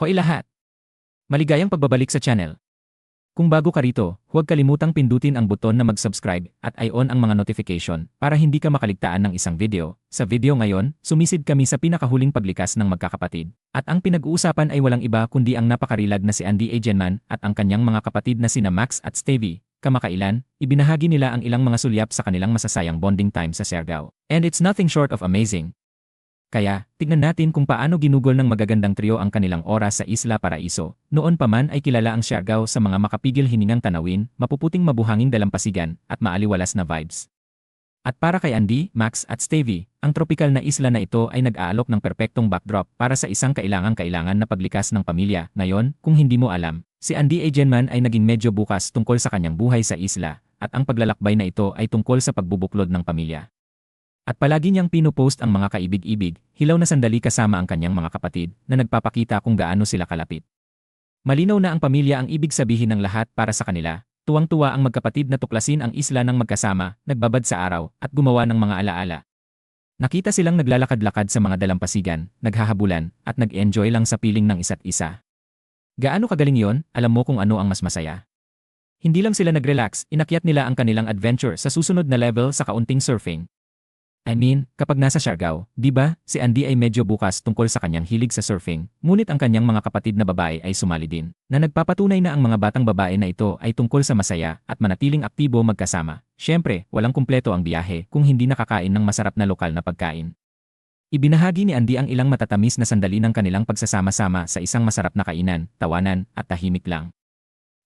Hoy lahat! Maligayang pagbabalik sa channel. Kung bago ka rito, huwag kalimutang pindutin ang buton na mag-subscribe at i-on ang mga notification para hindi ka makaligtaan ng isang video. Sa video ngayon, sumisid kami sa pinakahuling paglikas ng magkakapatid. At ang pinag-uusapan ay walang iba kundi ang napakarilag na si Andy Agenman at ang kanyang mga kapatid na sina Max at Stevie. Kamakailan, ibinahagi nila ang ilang mga sulyap sa kanilang masasayang bonding time sa Siargao. And it's nothing short of amazing. Kaya, tignan natin kung paano ginugol ng magagandang trio ang kanilang oras sa Isla Paraiso. Noon pa man ay kilala ang Siargao sa mga makapigil hiningang tanawin, mapuputing mabuhanging dalampasigan, at maaliwalas na vibes. At para kay Andy, Max at Stevie, ang tropical na isla na ito ay nag-aalok ng perpektong backdrop para sa isang kailangang-kailangan na paglikas ng pamilya. Ngayon, kung hindi mo alam, si Andy Agenman ay naging medyo bukas tungkol sa kanyang buhay sa isla, at ang paglalakbay na ito ay tungkol sa pagbubuklod ng pamilya. At palagi niyang pinupost ang mga kaibig-ibig, hilaw na sandali kasama ang kanyang mga kapatid na nagpapakita kung gaano sila kalapit. Malinaw na ang pamilya ang ibig sabihin ng lahat para sa kanila. Tuwang-tuwa ang magkapatid na tuklasin ang isla ng magkasama, nagbabad sa araw, at gumawa ng mga alaala. Nakita silang naglalakad-lakad sa mga dalampasigan, naghahabulan, at nag-enjoy lang sa piling ng isa't isa. Gaano kagaling yon, alam mo kung ano ang mas masaya. Hindi lang sila nag-relax, inakyat nila ang kanilang adventure sa susunod na level sa kaunting surfing, I mean, kapag nasa Siargao, di ba, si Andy ay medyo bukas tungkol sa kanyang hilig sa surfing, ngunit ang kanyang mga kapatid na babae ay sumali din, na nagpapatunay na ang mga batang babae na ito ay tungkol sa masaya at manatiling aktibo magkasama. Siyempre, walang kumpleto ang biyahe kung hindi nakakain ng masarap na lokal na pagkain. Ibinahagi ni Andy ang ilang matatamis na sandali ng kanilang pagsasama-sama sa isang masarap na kainan, tawanan, at tahimik lang.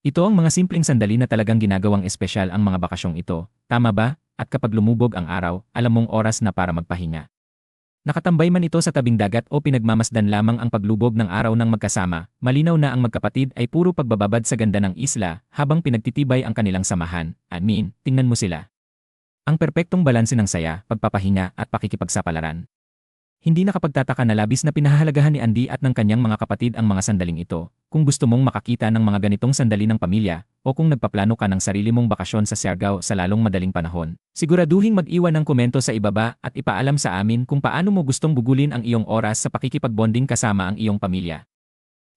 Ito ang mga simpleng sandali na talagang ginagawang espesyal ang mga bakasyong ito, tama ba? At kapag lumubog ang araw, alam mong oras na para magpahinga. Nakatambay man ito sa tabing dagat o pinagmamasdan lamang ang paglubog ng araw ng magkasama, malinaw na ang magkapatid ay puro pagbababad sa ganda ng isla habang pinagtitibay ang kanilang samahan. I mean, tingnan mo sila. Ang perpektong balanse ng saya, pagpapahinga at pakikipagsapalaran. Hindi nakapagtataka na labis na pinahahalagahan ni Andy at ng kanyang mga kapatid ang mga sandaling ito. Kung gusto mong makakita ng mga ganitong sandali ng pamilya, o kung nagpaplano ka ng sarili mong bakasyon sa Siargao sa lalong madaling panahon, siguraduhin mag-iwan ng komento sa ibaba at ipaalam sa amin kung paano mo gustong bugulin ang iyong oras sa pakikipagbonding kasama ang iyong pamilya.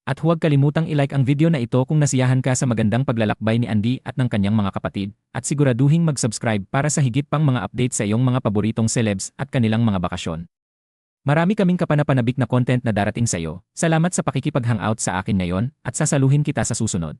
At huwag kalimutang i-like ang video na ito kung nasiyahan ka sa magandang paglalakbay ni Andy at ng kanyang mga kapatid, at siguraduhin mag-subscribe para sa higit pang mga update sa iyong mga paboritong celebs at kanilang mga bakasyon. Marami kaming kapanapanabik na content na darating sa iyo. Salamat sa pakikipag-hangout sa akin ngayon at sasaluhin kita sa susunod.